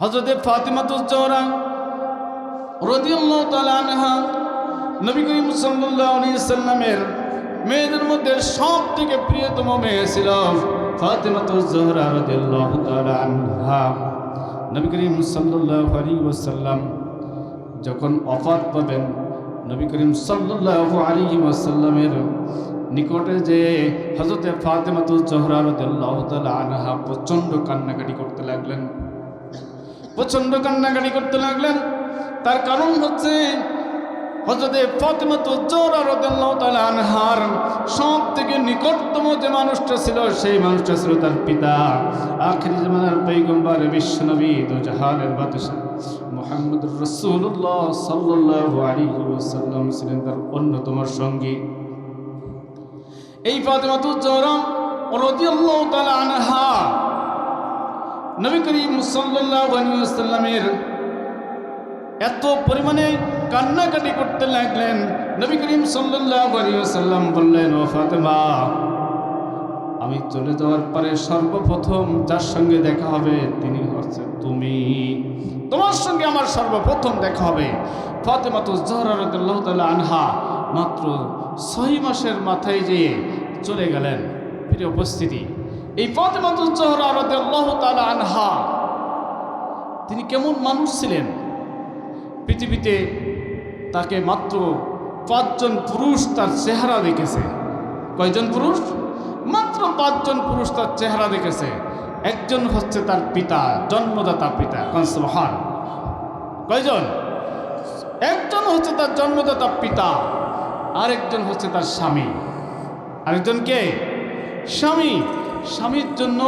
হজরতে ফাতিমাতুজ্জোহরা সাল্লাল্লাহু আলাইহি সাল্লামের মেয়েদের মধ্যে প্রিয়তম মেয়ে ছিল যখন অফাত পাবেন, নবী করিম সাল্লাল্লাহু আলাইহি ওয়াসাল্লামের নিকটে যে হযরতে ফাতিমাতুজ্জোহরা রাদিয়াল্লাহু তাআলা আনহা প্রচণ্ড কান্নাকাটি করতে লাগলেন। প্রচণ্ড কান্নাকাটি করতে লাগলেন। তার কারণ হচ্ছে হজরতে আনহার সব থেকে নিকটতম যে মানুষটা ছিল, সেই মানুষটা ছিল তার পিতা। আখিরি জামানার পৈগম্বর বিশ্বনবী দু জাহানের বাদশাহ মোহাম্মদ রসুল্লাহ সাল্লাহ আলী ওসাল্লাম ছিলেন তার অন্যতম সঙ্গী। এই ফাতেমাতুজ্জোরা রদিয়াল্লাহ তালা আনহা নবী করিম সাল্লামের এত পরিমাণে কান্নাকাটি করতে লাগলেন। নবী করিম সাল্লাম বললেন, ও ফাতেমা, আমি চলে যাওয়ার পরে সর্বপ্রথম যার সঙ্গে দেখা হবে তিনি হচ্ছে তুমি। তোমার সঙ্গে আমার সর্বপ্রথম দেখা হবে ফাতেমা তো জহরারদুল্লাহ আনহা। মাত্র ছয় মাসের মাথায় যেয়ে চলে গেলেন। ফিরে উপস্থিতি এই ফাতেমাতুল জহরা রাদিয়াল্লাহ তাআলা আনহা, তিনি কেমন মানুষ ছিলেন? পৃথিবীতে তাকে মাত্র পাঁচজন পুরুষ তার চেহারা দেখেছে। কয়জন পুরুষ? মাত্র পাঁচজন পুরুষ তার চেহারা দেখেছে। একজন হচ্ছে তার পিতা, জন্মদাতা পিতা কনসমহান কয়জন? একজন হচ্ছে তার জন্মদাতা পিতা, আরেকজন হচ্ছে তার স্বামী। আরেকজন কে? স্বামী। স্বামীর জন্য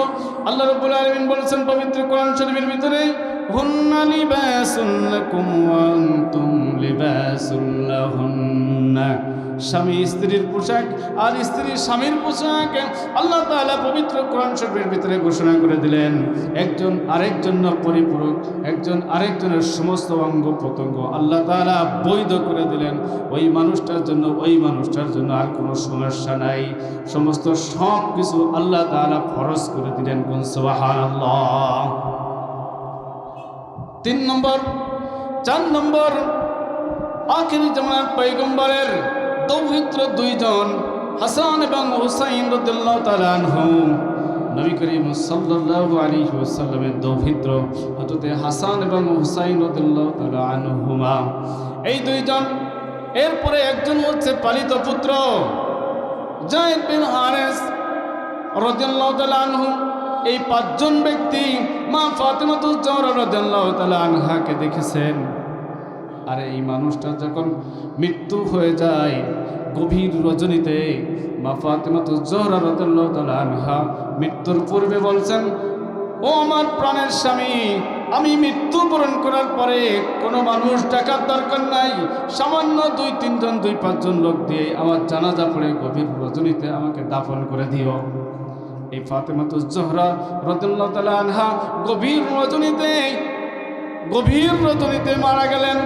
আল্লাহ রব্বুল আলামিন বলেছেন, পবিত্র কোরআন শরীফের ভিতরে, হুন্না লিবাসুন লাকুম ওয়া আনতুম স্বামী স্ত্রীর পোশাক, আর স্ত্রীর স্বামীর পোশাক, আল্লাহ তাআলা পবিত্র কোরআন শরীফের ভিতরে ঘোষণা করে দিলেন, একজন আরেকজন পরিপূরক, একজন আরেকজনের সমস্ত অঙ্গ প্রত্যঙ্গ আল্লাহ তাআলা বৈধ করে দিলেন। ওই মানুষটার জন্য, ওই মানুষটার জন্য আর কোনো সমস্যা নাই। সমস্ত সব কিছু আল্লাহ তাআলা ফরজ করে দিলেন। কোন সুবহানাল্লাহ। তিন নম্বর, চার নম্বর, আখিরি জামানার পৈগম্বরের দৌহিত্র দুইজন, হাসান এবং হুসাইন রদুল্লাহ তালানহু নবী করিম সাল্লাল্লাহু আলাইহি ওয়াসাল্লামের দৌহিত্র, হযরতে হাসান এবং হুসাইন রদুল্লাহ তালানহুমা এই দুইজন, এরপরে একজন হচ্ছে পালিত পুত্র জায়েদ বিন হারেস রাদিয়াল্লাহু তাআলা আনহু। এই পাঁচজন ব্যক্তি মা ফাতেমাতুজ জহরা রাদিয়াল্লাহু তাআলা আনহাকে দেখেছেন। আর এই মানুষটা যখন মৃত্যু হয়ে যায় গভীর রজনীতে, মা ফাতেমাতুজ জহরা রাদিয়াল্লাহু তাআলা আনহা মৃত্যুর পূর্বে বলছেন, ও আমার প্রাণের স্বামী, আমি মৃত্যুবরণ করার পরে কোনো মানুষ ডাকার দরকার নাই। সামান্য দুই, তিনজন, দুই, পাঁচজন লোক দিয়ে আমার জানাজা পড়ে গভীর রজনীতে আমাকে দাফন করে দিও। এই ফাতেমাতুজ জহরা রদুল্লাহ তালা আনহা গভীর রজনীতে গভীর রজনীতে মারা গেলেন।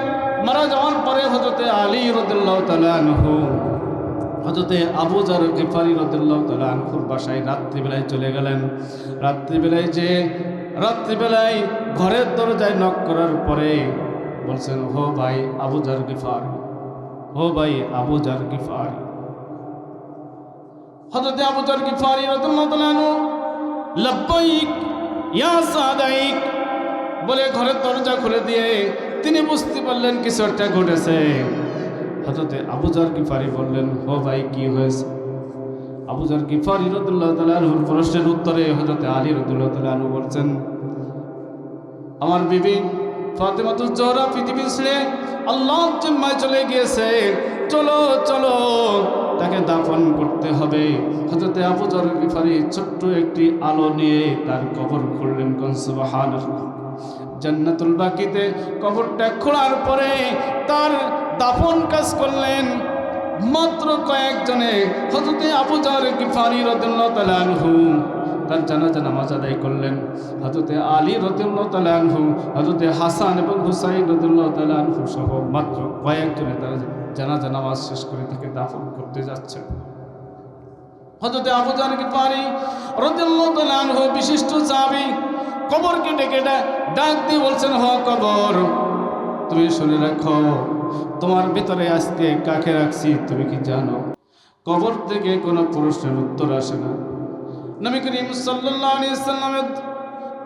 মারা যাওয়ার পরে হজরতে আলী রদুল্লাহ তালা আনহু হজরতে আবুজার গিফারি রদুল্লাহ তালা আনহুর বাসায় রাত্রিবেলায় চলে গেলেন। রাত্রিবেলায় যে, রাত্রিবেলায় ঘরের দরজায় নক করার পরে বলছেন হো ভাই আবুজার গিফারি হো ভাই আবুজার গিফারি। হযরত আবু জার গিফারি আনহু? লাব্বাইক, ইয়া সাদাইক। বলে ঘরের দরজা খুলে দিয়ে তিনি বুঝতে পারলেন কিছু একটা ঘটেছে। হযরত আবু জার গিফারি বললেন, ও ভাই, কি হয়েছে? আবু জার গিফারি রাদিয়াল্লাহু তাআলা আনহুর প্রশ্নের উত্তরে হযরত আলী রাদিয়াল্লাহু তাআলা আনহু বলছেন, আমার বিবি ফাতেমাতুজ জোহরা পৃথিবী ছেড়ে আল্লাহ জিম্মায় চলে গিয়েছে। চলো চলো। তাকে দাফন করতে হবে। হজরতে আবুজর গিফারি ছোট্ট একটি আলো নিয়ে তার কবর খুললেন কনসবাহান জান্নাতুল বাকিতে কবরটা খোলার পরে তার দাফন কাজ করলেন। মাত্র কয়েকজনে হজরতে আবুজার গিফারি রদুল্লাহ তালানহু তার জানাজা নামাজ আদায় করলেন। হজরতে আলী রদুল্লাহ তালানহু হজরতে হাসান এবং হুসাইন রদুল্লাহ তালানহু সহ মাত্র কয়েকজনে তারা জানাজা, নামাজ শেষ করে তাকে দাফন করতে যাচ্ছে। হজরতে আবুজার গিফারি রদুল্লাহ বিশিষ্ট চাবি কবরকে ডেকে ডাক দিয়ে বলছেন, হ কবর, তুমি শুনে রাখো, তোমার ভিতরে আজকে কাকে রাখছি, তুমি কি জানো? কবর থেকে কোনো প্রশ্নের উত্তর আসে না। নবী করিম সাল্লাল্লাহু আলাইহি সাল্লামের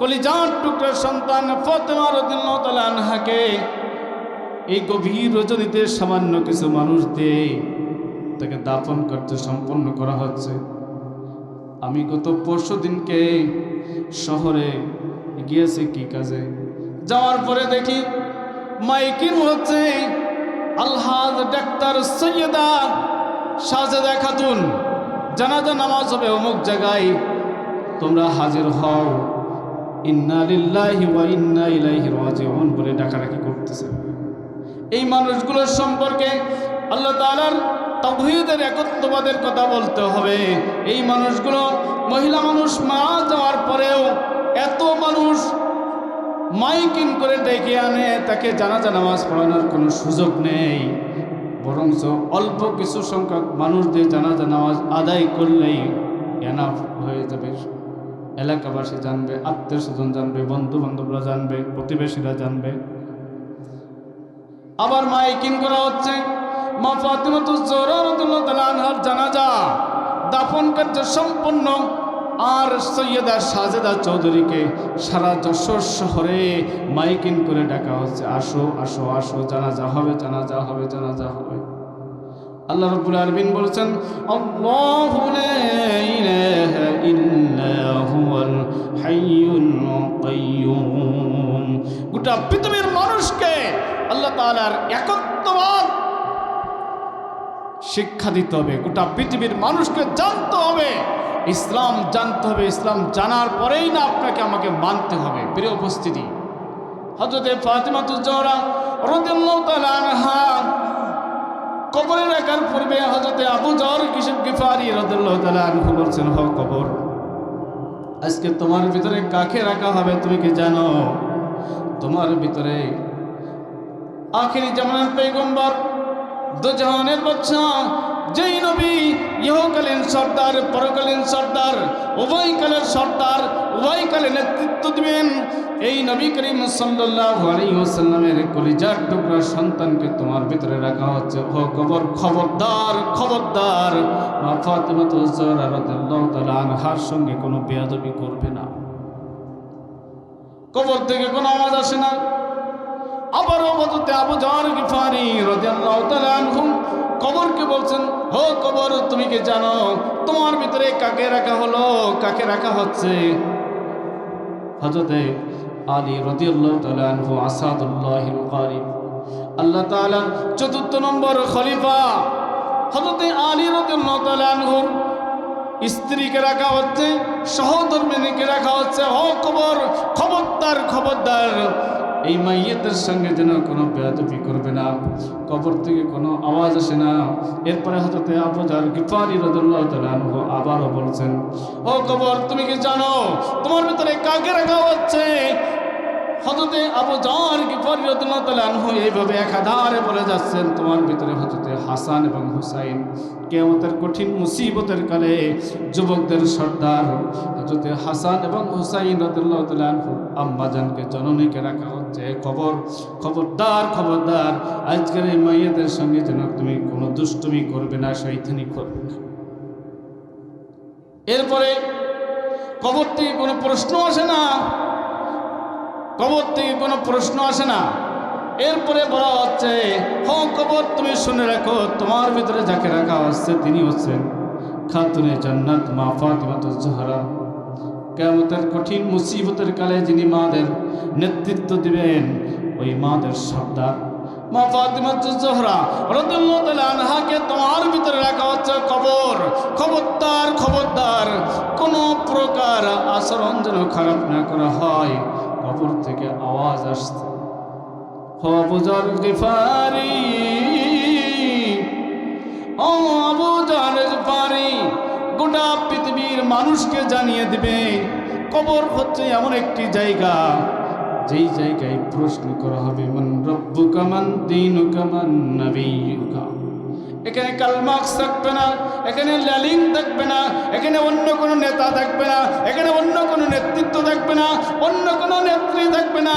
কলিজার টুকরার সন্তান ফাতেমা রাদিয়াল্লাহু তাআলা আনহাকে এই গভীর রজনীতে সামান্য কিছু মানুষ দিয়ে তাকে দাপন করতে সম্পন্ন করা হচ্ছে। আমি গত পরশু দিনকে শহরে গিয়েছি কি কাজে? যাওয়ার পরে দেখি মাইকিন হচ্ছে আলহাজ ডাক্তার সৈয়দা সাজেদা খাতুন। জানাজা নামাজ হবে অমুক জায়গায়। তোমরা হাজির হও। ইন্না লিল্লাহি ওয়া ইন্না ইলাইহি রাজিউন বলে ডাকাডাকি করতেছে। এই মানুষগুলোর সম্পর্কে আল্লাহ তাআলার তাওহীদের একত্ববাদের কথা বলতে হবে। এই মানুষগুলো মহিলা মানুষ মারা যাওয়ার পরেও এত মানুষ মাইকিন করে ডেকে আনে, তাকে জানাজা নামাজ পড়ানোর কোনো সুযোগ নেই। বরঞ্চ অল্প কিছু সংখ্যক মানুষদের জানাজা নামাজ আদায় করলেই এনাফ হয়ে যাবে। এলাকাবাসী জানবে, আত্মীয় স্বজন জানবে বন্ধু বান্ধবরা জানবে, প্রতিবেশীরা জানবে। আবার মাইকিং করা হচ্ছে? মা ফাতিমাতু জোহরা রাদিয়াল্লাহু তাআলা আনহার জানাজা। দাফন কার্য সম্পন্ন। আর সৈয়দা সাজেদা চৌধুরীকে সারা যশোর শহরে মাইকিন করে ডাকা হচ্ছে। আসো আসো আসো, জানাজা হবে জানাজা হবে জানাজা হবে। আল্লাহ রাব্বুল আলামিন বলেছেন গোটা পৃথিবীর মানুষকে আল্লাহ তাআলার একত্ববাদ শিক্ষা দিতে হবে। গোটা পৃথিবীর মানুষকে জানতে হবে। ইসলাম জানতে হবে। ইসলাম জানার পরেই না আপনাকে আমাকে মানতে হবে। প্রিয় উপস্থিতি হজরতে ফাতিমাতুজ্জোহরা রাদিয়াল্লাহু তাআলা আনহা কবরে রাখার পূর্বে হজরতে আবু জর কিসব গিফারি রাদিয়াল্লাহু তাআলা আনহু বলছেন হ কবর, আজকে তোমার ভিতরে কাকে রাখা হবে তুমি কি জানো? তোমার ভিতরে আখিরি জামানের পেগম্বর দুজাহানের বাচ্চা, যেই নবী ইহকালীন সর্দার, পরকালীন সর্দার, উভয়কালের সর্দার, উভয়কালে নেতৃত্ব দিবেন এই নবী করিম সাল্লাল্লাহু আলাইহি কলিজার টুকরা সন্তানকে তোমার ভিতরে রাখা হচ্ছে। ও কবর খবরদার খবরদার। মা ফাতিমাতু জোহরা রাদিয়াল্লাহু আনহার সঙ্গে কোনো বেয়াদবি করবে না। কবর থেকে কোনো আওয়াজ আসে না। আবারও বলতে আবু জার গিফারি রাদিয়াল্লাহু তাআলা আনহু কবরকে বলছেন হো কবর, তুমি কি জানো তোমার ভিতরে কাকে রাখা হলো, কাকে রাখা হচ্ছে? হযরতে আলী রাদিয়াল্লাহু তাআলা আনহু আসাদুল্লাহিল কারিম আল্লাহ তাআলা চতুর্থ নম্বর খলিফা হযরতে আলী রাদিয়াল্লাহু তাআলা আনহুর স্ত্রীকে রাখা হচ্ছে, সহধর্মিনীকে রাখা হচ্ছে ও খবর খবরদার খবরদার। এই মাইয়েদের সঙ্গে যেন কোনো বেয়াদবি করবে না, কবর থেকে কোনো আওয়াজ আসে না। এরপরে হতে আবুজার গিফারি রদুল্লাহ তালু আবারও বলছেন, ও কবর, তুমি কি জানো তোমার ভিতরে কাকে রাখা হচ্ছে? হজরতে আবু জার গিফারি রদুল্লাহ তালু এইভাবে একাধারে বলে যাচ্ছেন, তোমার ভিতরে হজরতে হাসান এবং হুসাইন কেমতের কঠিন মুসিবতের কালে যুবকদের সর্দার হজরতে হাসান এবং হুসাইন রদুল্লাহ তালু আম্মাজানকে জননীকে রাখা হচ্ছে। খবর, খবরদার খবরদার, আজকের এই মাইয়াদের সঙ্গে যেন তুমি কোনো দুষ্টুমি করবে না শৈতানি করবে না। এরপরে কবর থেকে কোনো প্রশ্ন আসে না। কবর থেকে কোনো প্রশ্ন আসে না। এরপরে বলা হচ্ছে, হ, কবর, তুমি শুনে রাখো, তোমার ভিতরে যাকে রাখা হচ্ছে তিনি হচ্ছেন খাতুনে জান্নাত মা ফাতিমাতুজ জোহরা। কেমতের কঠিন মুসিবতের কালে যিনি মাদের নেতৃত্ব দিবেন, ওই মাদের সর্দার মা ফাতিমাতুজ জোহরা আনহাকে তোমার ভিতরে রাখা হচ্ছে খবর খবরদার খবরদার, কোনো প্রকার আচরণ যেন খারাপ না করা হয়। কবর থেকে আওয়াজ আসছে। গিফারি পারি গোটা পৃথিবীর মানুষকে জানিয়ে দিবে, কবর হচ্ছে এমন একটি জায়গা, যেই জায়গায় প্রশ্ন করা হবে, মান রব্বু কামান দিনু কামান নবীকা এখানে কালমার্কস থাকবে না, এখানে ল্যালিং থাকবে না, এখানে অন্য কোনো নেতা থাকবে না, এখানে অন্য কোনো নেতৃত্ব থাকবে না, অন্য কোনো নেত্রী থাকবে না,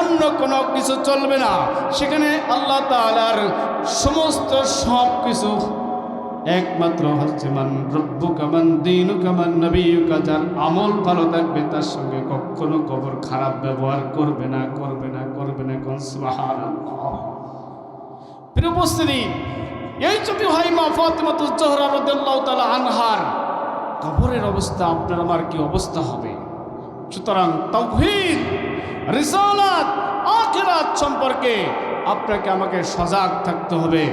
অন্য কোনো কিছু চলবে না। সেখানে আল্লাহ তাআলার সমস্ত সব কিছু একমাত্র হচ্ছে মান রব্বু কামান দিন কামান নবী যার আমল ভালো থাকবে, তার সঙ্গে কখনো কবর খারাপ ব্যবহার করবে না করবে না করবে না, কোন সুবহানাল্লাহ। প্রিয় উপস্থিতি এই যদি হয় মা ফাতেমাতুজ জোহরা রাদিয়াল্লাহু আনহার। কবরের অবস্থা, আপনার আমার কি অবস্থা হবে? সুতরাং তাওহীদ রিসালাত, আখেরাত সম্পর্কে আপনাকে আমাকে সজাগ থাকতে হবে।